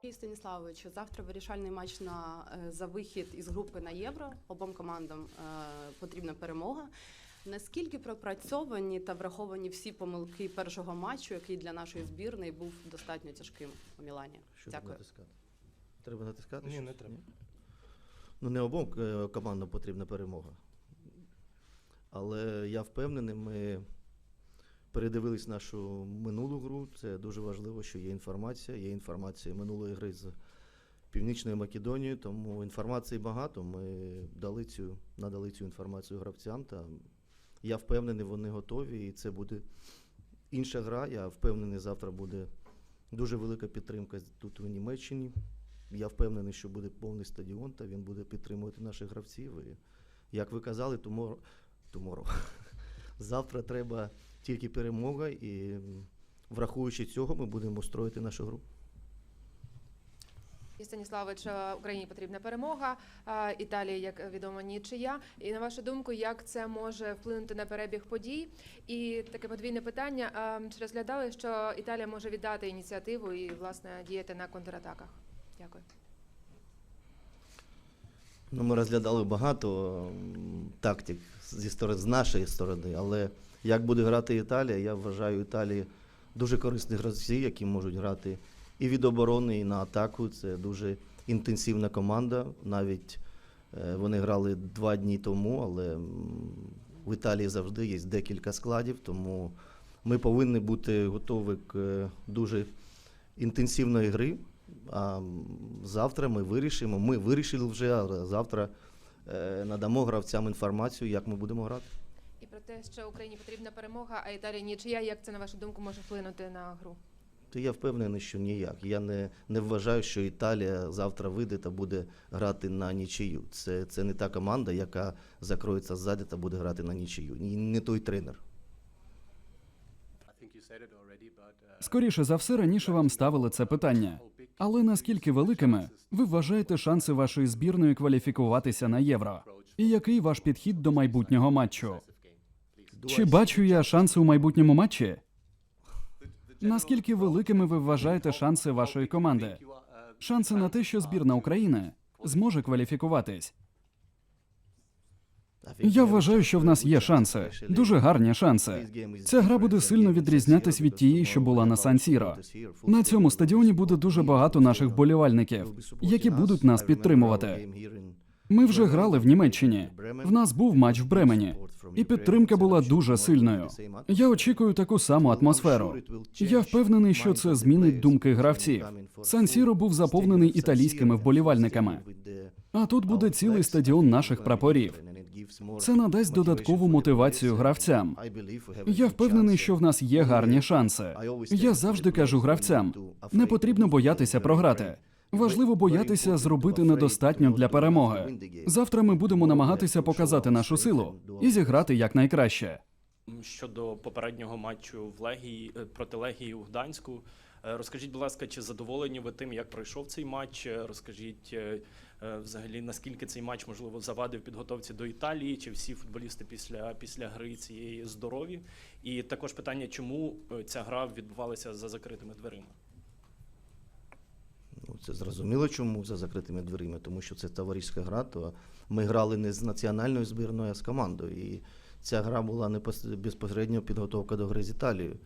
Сергій Станіславович, завтра вирішальний матч на е, за вихід із групи на євро. Обом командам е, потрібна перемога. Наскільки пропрацьовані та враховані всі помилки першого матчу, який для нашої збірної був достатньо тяжким у Мілані? Що Дякую. натискати? Треба натискати? Ні, не треба. Ну, не обом е, командам потрібна перемога. Але я впевнений, ми передивились нашу минулу гру. Це дуже важливо, що є інформація. Є інформація минулої гри з Північною Македонією, тому інформації багато. Ми дали цю, надали цю інформацію гравцям. Та я впевнений, вони готові, і це буде інша гра. Я впевнений, завтра буде дуже велика підтримка тут у Німеччині. Я впевнений, що буде повний стадіон, та він буде підтримувати наших гравців. І, як ви казали, tomorrow. завтра треба тільки перемога, і враховуючи цього, ми будемо строїти нашу гру. І Станіславович, е, Україні потрібна перемога. е, Італії, як відомо, нічия. І на вашу думку, як це може вплинути на перебіг подій? І таке подвійне питання: е, чи розглядали, що Італія може віддати ініціативу і власне діяти на контратаках? Дякую. Ну, ми розглядали багато тактик зі сторони, з нашої сторони, але як буде грати Італія, я вважаю Італії дуже корисні гравці, які можуть грати і від оборони, і на атаку. Це дуже інтенсивна команда. Навіть е, вони грали два дні тому, але в Італії завжди є декілька складів, тому ми повинні бути готові к е, дуже інтенсивної гри. А завтра ми вирішимо. Ми вирішили вже, а завтра е, надамо гравцям інформацію, як ми будемо грати. Те, що Україні потрібна перемога, а Італії нічия. Як це на вашу думку може вплинути на гру? То я впевнений, що ніяк. Я не, не вважаю, що Італія завтра вийде та буде грати на нічию. Це, це не та команда, яка закроється ззаді та буде грати на нічию. І не той тренер. Скоріше за все, раніше вам ставили це питання. Але наскільки великими ви вважаєте шанси вашої збірної кваліфікуватися на євро? І який ваш підхід до майбутнього матчу? Чи бачу я шанси у майбутньому матчі? Наскільки великими ви вважаєте шанси вашої команди? Шанси на те, що збірна України зможе кваліфікуватись? Я вважаю, що в нас є шанси, дуже гарні шанси. Ця гра буде сильно відрізнятись від тієї, що була на Сан-Сіро. На цьому стадіоні буде дуже багато наших вболівальників, які будуть нас підтримувати. Ми вже грали в Німеччині. В нас був матч в Бремені, і підтримка була дуже сильною. Я очікую таку саму атмосферу. Я впевнений, що це змінить думки гравців. Сан-Сіро був заповнений італійськими вболівальниками. А тут буде цілий стадіон наших прапорів. Це надасть додаткову мотивацію гравцям. Я впевнений, що в нас є гарні шанси. Я завжди кажу гравцям: не потрібно боятися програти. Важливо боятися зробити недостатньо для перемоги. Завтра ми будемо намагатися показати нашу силу і зіграти якнайкраще. Щодо попереднього матчу в Легії е, проти Легії у Гданську. Е, Розкажіть, будь ласка, чи задоволені ви тим, як пройшов цей матч? Е, Розкажіть взагалі, наскільки цей матч можливо завадив підготовці до Італії? Чи всі футболісти після, після гри цієї здорові? І також питання, чому ця гра відбувалася за закритими дверима? Ну, це зрозуміло, чому за закритими дверима, тому що це товариська гра, то ми грали не з національною збірною, а з командою. І ця гра була не безпосередньо підготовка до гри з Італією.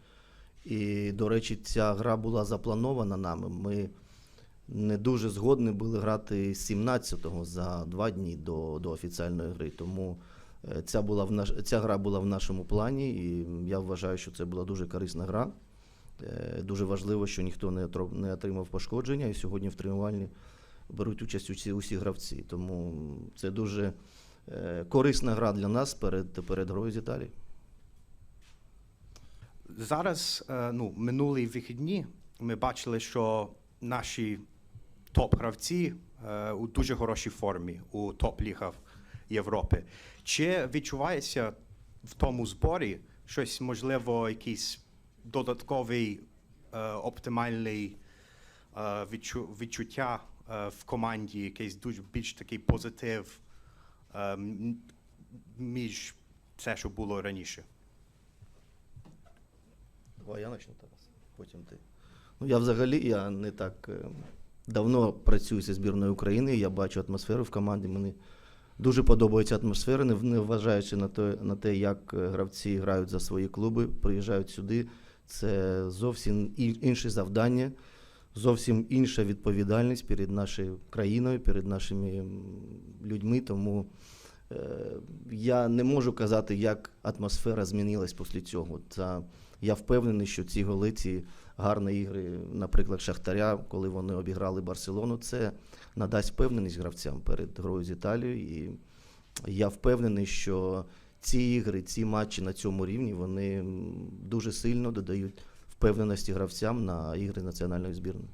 І, до речі, ця гра була запланована нами. Ми не дуже згодні були грати 17-го за два дні до, до офіціальної гри. Тому е, ця, була в наш, ця гра була в нашому плані, і я вважаю, що це була дуже корисна гра. Е, Дуже важливо, що ніхто не отримав пошкодження, і сьогодні в тренувальні беруть участь усі, усі гравці. Тому це дуже е, корисна гра для нас перед, перед грою з Італії. Зараз, е, ну, минулі вихідні, ми бачили, що наші топ-гравці у дуже хорошій формі у топ-лігах Європи. Чи відчувається в тому зборі щось, можливо, якийсь додатковий е, оптимальний е, відчу- відчуття е, в команді, якийсь дуже більш такий позитив між те, що було раніше? Давай я почну Тарас, потім ти. Ну я взагалі я не так давно працюю зі збірною України. Я бачу атмосферу в команді. Мені дуже подобається атмосфера, не вважаючи на те, на те, як гравці грають за свої клуби, приїжджають сюди. Це зовсім інше завдання, зовсім інша відповідальність перед нашою країною, перед нашими людьми. Тому е, я не можу казати, як атмосфера змінилась після цього. Це, я впевнений, що ці голи, ці гарні ігри, наприклад, Шахтаря, коли вони обіграли Барселону, це надасть впевненість гравцям перед грою з Італією. І я впевнений, що ці ігри, ці матчі на цьому рівні вони дуже сильно додають впевненості гравцям на ігри національної збірної.